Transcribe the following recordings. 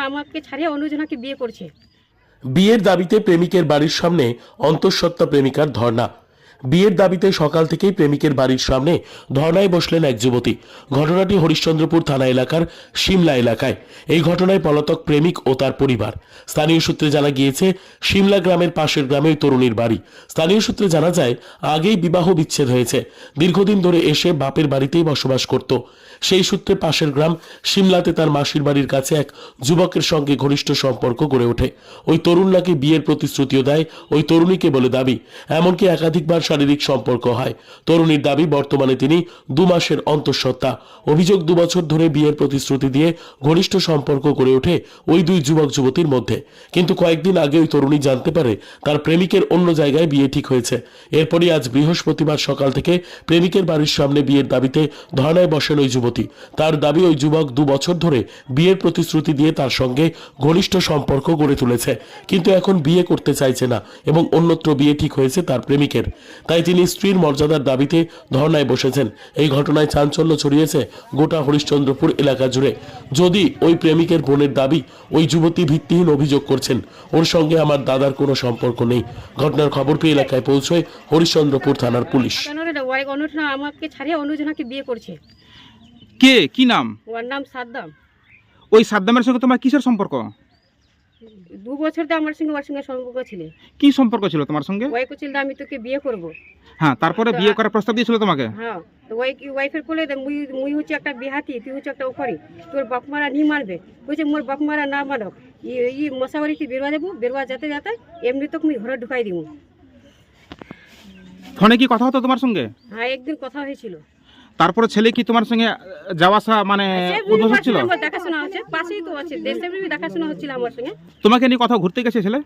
আমাকে ছাড়িয়ে বিয়ে করছে? বিয়ের দাবিতে প্রেমিকের বাড়ির সামনে অন্তঃসত্ত্বা প্রেমিকার ধর্ণা। বিয়ের দাবিতে সকাল থেকেই প্রেমিকের বাড়ির সামনে ধর্নায় বসলেন এক যুবতী। ঘটনাটি হরিশ্চন্দ্রপুর থানা এলাকার সিমলা এলাকায়। এই ঘটনায় পলাতক প্রেমিক ও তার পরিবার। স্থানীয় সূত্রে জানা গিয়েছে সিমলা গ্রামের পাশের গ্রামে তরুণীর বাড়ি। স্থানীয় সূত্রে জানা যায়, আগেই বিবাহ বিচ্ছেদ হয়েছে। দীর্ঘদিন ধরে এসে বাপের বাড়িতেই বসবাস করত। সেই সূত্রে পাশের গ্রাম সিমলাতে তার মাসির বাড়ির কাছে এক যুবকের সঙ্গে ঘনিষ্ঠ সম্পর্ক গড়ে ওঠে। ওই তরুণ নাকি বিয়ের প্রতিশ্রুতিও দেয়, ওই তরুণীকে বলে দাবি। এমনকি একাধিকবার শারীরিক সম্পর্ক হয়। তরুণীর দাবি, বর্তমানে তিনি দু মাসের অন্তঃসত্ত্বা। অভিযোগ দু বছর ধরে বিয়ের প্রতিশ্রুতি দিয়ে ঘনিষ্ঠ সম্পর্ক গড়ে ওঠে ওই দুই যুবক যুবতীর মধ্যে। কিন্তু কয়েকদিন আগে ওই তরুণী জানতে পারে তার প্রেমিকের অন্য জায়গায় বিয়ে ঠিক হয়েছে। এরপরই আজ বৃহস্পতিবার সকাল থেকে প্রেমিকের বাড়ির সামনে বিয়ের দাবিতে ধর্নায় বসেন ওই যুবতী। তার দাবি, ওই যুবক দু বছর ধরে বিয়ের প্রতিশ্রুতি দিয়ে তার সঙ্গে ঘনিষ্ঠ সম্পর্ক গড়ে তুলেছে। কিন্তু এখন বিয়ে করতে চাইছে না এবং অন্যত্র বিয়ে ঠিক হয়েছে তার প্রেমিকের। তাই তিনি স্ত্রীর মর্যাদার দাবিতে ধর্নায় বসেছেন। এই ঘটনায় চাঞ্চল্য ছড়িয়েছে গোটা হরিশ্চন্দ্রপুর এলাকা জুড়ে। যদি ওই প্রেমিকের বোনের দাবি ওই যুবতী ভিত্তিহীন অভিযোগ করছেন ওর সঙ্গে আমার দাদার কোনো সম্পর্ক নেই। ঘটনার খবর পেয়ে এলাকায় পৌঁছয় হরিশ্চন্দ্রপুর থানার পুলিশ। আমাকে ছাড়িয়ে অনুজনাকে বিয়ে করছে? কে? কি নাম? ওর নাম সাদ্দাম। ওই সাদ্দামের সঙ্গে তোমার কিসের সম্পর্ক? দু বছর তো আমার সঙ্গে ওর সঙ্গে সম্পর্ক ছিল। কি সম্পর্ক ছিল তোমার সঙ্গে? ওই কুচিল আমি তোকে বিয়ে করব। হ্যাঁ তারপরে বিয়ে করার প্রস্তাব দিয়েছিল তোমাকে? হ্যাঁ তো ওই কি ওয়াইফের কোলে দে, মুই মুই হচ্ছে একটা বিহাতি তুই হচ্ছে একটা ওখরি তোর বাপ মারা নি মানবে বলছে মোর বাপ মারা না মানক ই ই মশাবাড়িতে বেরোয়া দেবো বেরোয়া যেতে যেতে এমনি তোকে মুই ঘরে ঢুকাই দিব ফোনে কি কথা হতো তোমার সঙ্গে? হ্যাঁ একদিন কথা হয়েছিল। তারপরে ছেলে কি তোমার সঙ্গে যাওয়া আসা মানে উদ্বোধন ছিল দেখাশোনা হচ্ছে পাশেই তো আছে দেখাশোনা হচ্ছিল আমার সঙ্গে। তোমাকে নিয়ে কথা ঘুরতে গেছে ছেলে?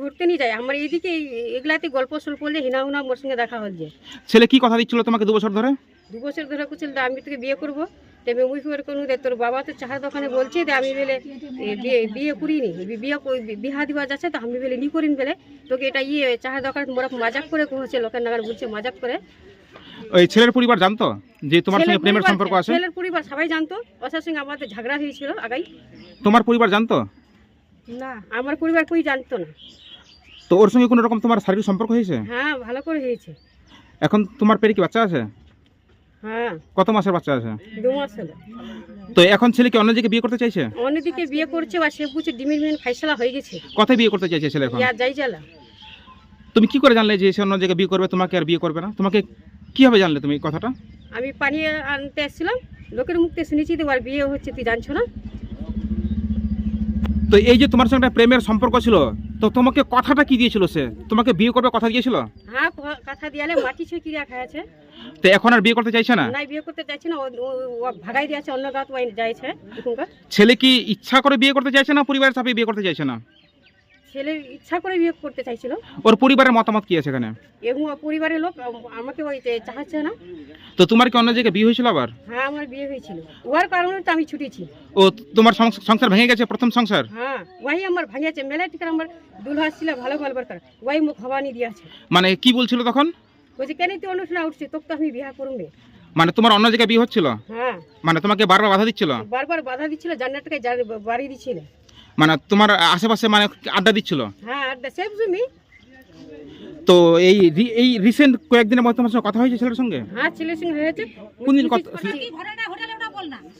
ঘুরতে নিয়ে যায় আমার এইদিকে এগুলাতে গল্প সল্প হিনা মোর সঙ্গে দেখা হচ্ছে। ছেলে কি কথা দিচ্ছিল তোমাকে দু বছর ধরে? দু বছর ধরে আমি তোকে বিয়ে করব তেমনি মুই ফের কোনো দে তোর বাবা তো দোকানে বলছে যে আমি বেলে বিয়ে বিয়ে করিনি বিয়ে বিহা দিবা যাচ্ছে তো আমি বেলে নি করিন বেলে তোকে এটা ইয়ে চাহার দোকানে মোরা মজাক করে কহছে লোকের নাগার বলছে মজাক করে। ওই ছেলের পরিবার জানতো যে তোমার সঙ্গে প্রেমের সম্পর্ক আছে? ছেলের পরিবার সবাই জানতো। ওসার সঙ্গে আমাদের ঝগড়া হয়েছিল আগাই। তোমার পরিবার জানতো? না আমার পরিবার কই জানতো না। তো ওর সঙ্গে কোনো রকম তোমার শারীরিক সম্পর্ক হয়েছে? হ্যাঁ ভালো করে হয়েছে। এখন তোমার পেটে কি বাচ্চা আছে? হ্যাঁ। কত মাসের বাচ্চা আছে? দু মাস হলো। তো এখন ছেলে কি অন্য জায়গায় বিয়ে করতে চাইছে? অন্যদিকে বিয়ে করছে বা সে বুঝছে ডিমির মিন ফাইসলা হয়ে গেছে। কথায় বিয়ে করতে চাইছে ছেলে এখন? ইয়া যাই জ্বালা তুমি কি করে জানলে যে সে অন্য জায়গায় বিয়ে করবে তোমাকে আর বিয়ে করবে না? তোমাকে কীভাবে জানলে তুমি এই কথাটা? আমি পানি আনতে আসছিলাম লোকের মুখতে শুনেছি তোমার বিয়ে হচ্ছে তুই জানছো না? তো এই যে তোমার সঙ্গে একটা প্রেমের সম্পর্ক ছিল তো তোমাকে কথাটা কি দিয়েছিল সে? তোমাকে বিয়ে করবে কথা দিয়েছিল? হ্যাঁ কথা দিয়ালে মাটি ছুঁয়ে কিরিয়া আছে? তো এখন আর বিয়ে করতে চাইছে না? নাই বিয়ে করতে চাইছে না ও- ভাগাই দিয়েছে অন্য গাঁত যাইছে ছেলে কি ইচ্ছা করে বিয়ে করতে চাইছে না পরিবারের চাপে বিয়ে করতে চাইছে না? ছেলে ইচ্ছা করে বিয়ে করতে চাইছিল। ওর পরিবারের মতামত কি আছে এখানে? এবং ওর পরিবারের লোক আমাকে ওই যে চাহাচ্ছে না। তো তোমার কি অন্য জায়গায় বিয়ে হয়েছিল আবার? হ্যাঁ আমার বিয়ে হয়েছিল। ওর কারণে তো আমি ছুটেছি ও তোমার সংস- সংসার ভেঙে গেছে প্রথম সংসার? হ্যাঁ ওয়াই আমার ভাঙিয়েছে মেলা টিকার আমার দুলহা ছিল ভালো গল্পের কর। ওয়াই মুখ হবানি দিয়েছে মানে কি বলছিল তখন? বলছে কেন তুই অনুষ্ঠান উঠছে তোকে তো আমি বিয়ে করুন মানে তোমার অন্য জায়গায় বিয়ে হচ্ছিল? হ্যাঁ। মানে তোমাকে বারবার বাধা দিচ্ছিল? বারবার বাধা দিচ্ছিল জান্নাতকে বাড়ি দিচ্ছিল। মানে তোমার আশেপাশে মানে আড্ডা দিচ্ছিল? হ্যাঁ সেফ জমি তো এই এই রিসেন্ট কয়েকদিনের মধ্যে তোমার সঙ্গে কথা হয়েছে ছেলের সঙ্গে? হ্যাঁ ছেলের সঙ্গে হয়েছে। কোনদিন কত-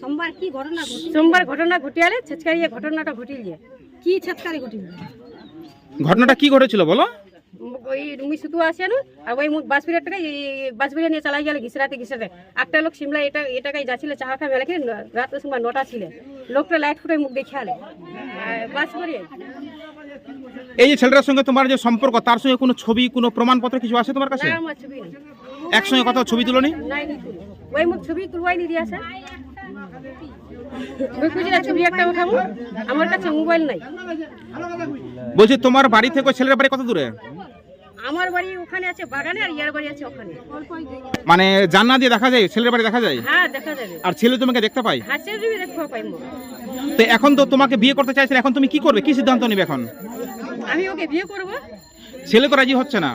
সোমবার কি ঘটনা সোমবার ঘটনা ঘটিয়ালে ছেচকারিয়ে ঘটনাটা ঘটিল যে কি ছেচকারি ঘটিল ঘটনাটা কি ঘটেছিল বলো? ওই রুমি শুধু আসে না আর ওই বাস বিরিয়াটাকে বাস বিরিয়া নিয়ে চালাই গেলে ঘিসরাতে ঘিসরাতে একটা লোক সিমলা এটা এটাকাই যাচ্ছিল চাহা খাই মেলাকে রাত সময় নটা ছিল। লোকটা লাইট ফুটে মুখ দেখে আলে বাস এই যে ছেলেটার সঙ্গে তোমার যে সম্পর্ক তার সঙ্গে কোনো ছবি কোনো প্রমাণপত্র কিছু আছে তোমার কাছে? একসঙ্গে কথা ছবি তুলনি। ওই মুখ ছবি তুলবাই নি দিয়েছে ছবি একটা আমার কাছে মোবাইল নাই। বলছি তোমার বাড়ি থেকে ছেলের বাড়ি কত দূরে? আমার বাড়ি ওখানে আছে বাগানে আর ইয়ার বাড়ি আছে ওখানে। মানে জান্না দিয়ে দেখা যায় ছেলের বাড়ি দেখা যায়? হ্যাঁ দেখা যাবে। আর ছেলে তোমাকে দেখতে পাই হাসির ছবি দেখতে পাইব তো এখন তো তোমাকে বিয়ে করতে চাইছে এখন তুমি কি করবে? কি সিদ্ধান্ত নেবে এখন? আমি ওকে বিয়ে করব। ছেলে তো রাজি হচ্ছে না।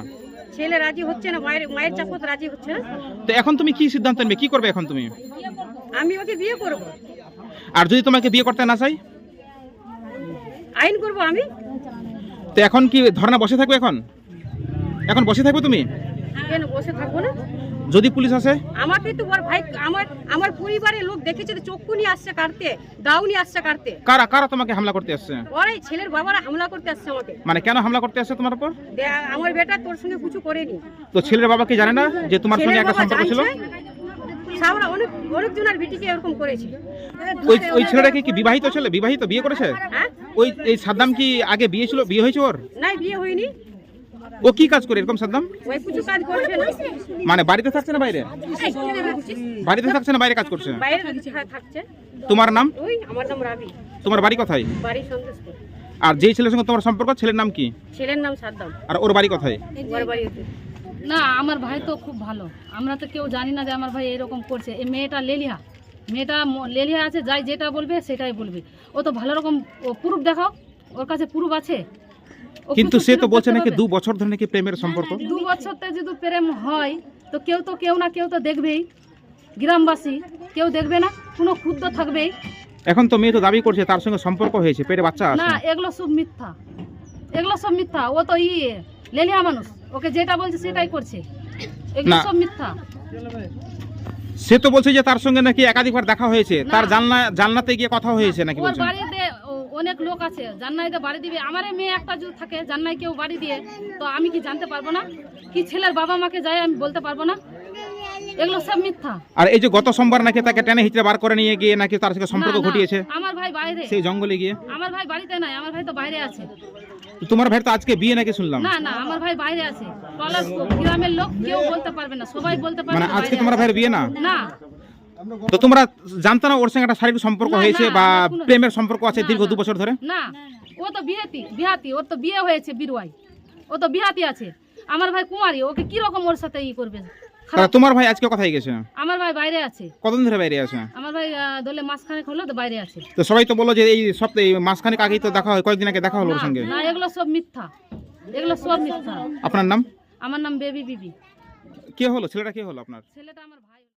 ছেলে রাজি হচ্ছে না মায়ের মায়ের চাপত রাজি হচ্ছে না। তো এখন তুমি কি সিদ্ধান্ত নেবে? কি করবে এখন তুমি? আমি ওকে বিয়ে করব। আর যদি তোমাকে বিয়ে করতে না চাই? আইন করব আমি। তো এখন কি ধর্না বসে থাকবে এখন? এখন বসে থাকবে তুমি? কেন বসে থাকব না? যদি পুলিশ আসে? আমাকে তো ওর ভাই আমার আমার পরিবারের লোক দেখেছে তো চক্ষু নিয়ে আসছে কাটতে দাও নিয়ে আসছে কাটতে। কারা কারা তোমাকে হামলা করতে আসছে? ওরাই ছেলের বাবারা হামলা করতে আসছে আমাকে। মানে কেন হামলা করতে আসছে তোমার উপর? আমার বেটা তোর সঙ্গে কিছু করেনি। তো ছেলের বাবা কি জানে না যে তোমার সঙ্গে একটা সম্পর্ক ছিল? সামরা অনেক অনেকজনের বিটিকে এরকম করেছে। ওই ওই ছেলেটা কি কি বিবাহিত ছেলে? বিবাহিত বিয়ে করেছে? হ্যাঁ? ওই এই সাদ্দাম কি আগে বিয়ে ছিল? বিয়ে হয়েছে ওর? না বিয়ে হয়নি। ও কি কাজ করে এরকম সাদ্দাম? মানে বাড়িতে থাকছে না বাইরে? বাড়িতে থাকছে না বাইরে কাজ করছে? তোমার নাম? তোমার বাড়ি কোথায়? আর যেই ছেলের সঙ্গে তোমার সম্পর্ক, ছেলের নাম কি? ছেলের নাম সাদ্দাম আর ওর বাড়ি কোথায়। না, আমার ভাই তো খুব ভালো। আমরা তো কেউ জানি না যে আমার ভাই এরকম করছে। এই মেয়েটা লেলিহা। মেয়েটা লেলিহা আছে, যাই যেটা বলবে সেটাই বলবে। ও তো ভালো রকম প্রুফ দেখাও। ওর কাছে প্রুফ আছে? কিন্তু সে তো বলছে নাকি দু বছর ধরে নাকি প্রেমের সম্পর্ক? দু বছরতে যদি প্রেম হয় তো কেউ তো কেউ না কেউ তো দেখবেই। গ্রামবাসী কেউ দেখবে না কোনো ক্ষুদ্র থাকবেই। এখন তো মেয়ে তো দাবি করছে তার সঙ্গে সম্পর্ক হয়েছে পেটে বাচ্চা আছে। না এগুলো সব মিথ্যা। এগুলো সব মিথ্যা। ও তো ইয়ে লেলিয়া মানুষ। ওকে যেটা বলছে সেটাই করছে। এগুলো সব মিথ্যা। সে তো বলছে যে তার সঙ্গে নাকি একাধিকবার দেখা হয়েছে। তার জানলা জানলাতে গিয়ে কথা হয়েছে নাকি ওর বলছেন? বাড়িতে অনেক লোক আছে জান্নাইতে বাড়ি দিবে। আমার মেয়ে একটা যদি থাকে জান্নাই কেউ বাড়ি দিয়ে তো আমি কি জানতে পারব না? কি ছেলের বাবা মাকে যায় আমি বলতে পারব না? এগুলো সব মিথ্যা। আর এই যে গত সোমবার নাকি তাকে টেনে হিচড়ে বার করে নিয়ে গিয়ে নাকি তার সঙ্গে সম্পর্ক ঘটিয়েছে? আমার ভাই বাইরে। সেই জঙ্গলে গিয়ে? আমার ভাই বাড়িতে নাই আমার ভাই তো বাইরে আছে। তোমার ভাই তো আজকে বিয়ে নাকি শুনলাম? না না আমার ভাই বাইরে আছে। গ্রামের লোক কেউ বলতে পারবে না সবাই বলতে পারবে মানে না আজকে তোমার ভাইয়ের বিয়ে না? না। তো তোমরা জানতো না ওর সঙ্গে একটা শারীরিক সম্পর্ক হয়েছে বা প্রেমের সম্পর্ক আছে দীর্ঘ দু বছর ধরে? না ও তো বিহাতি বিহাতি ওর তো বিয়ে হয়েছে বিরুয়াই ও তো বিহাতি আছে। আমার ভাই কুমারী ওকে কি রকম ওর সাথে ই করবে? তোমার ভাই আজকে কোথায় গেছে? আমার ভাই বাইরে আছে। কতদিন ধরে বাইরে আছে? আমার ভাই দলে মাঝখানে হলো তো বাইরে আছে। তো সবাই তো বলো যে এই সপ্তাহে এই মাসখানেক আগেই তো দেখা হয় কয়েকদিন আগে দেখা হলো ওর সঙ্গে। না এগুলো সব মিথ্যা। এগুলো সব মিথ্যা। আপনার নাম? আমার নাম বেবি বিবি। কে হলো? ছেলেটা কে হলো আপনার? ছেলেটা আমার ভাই।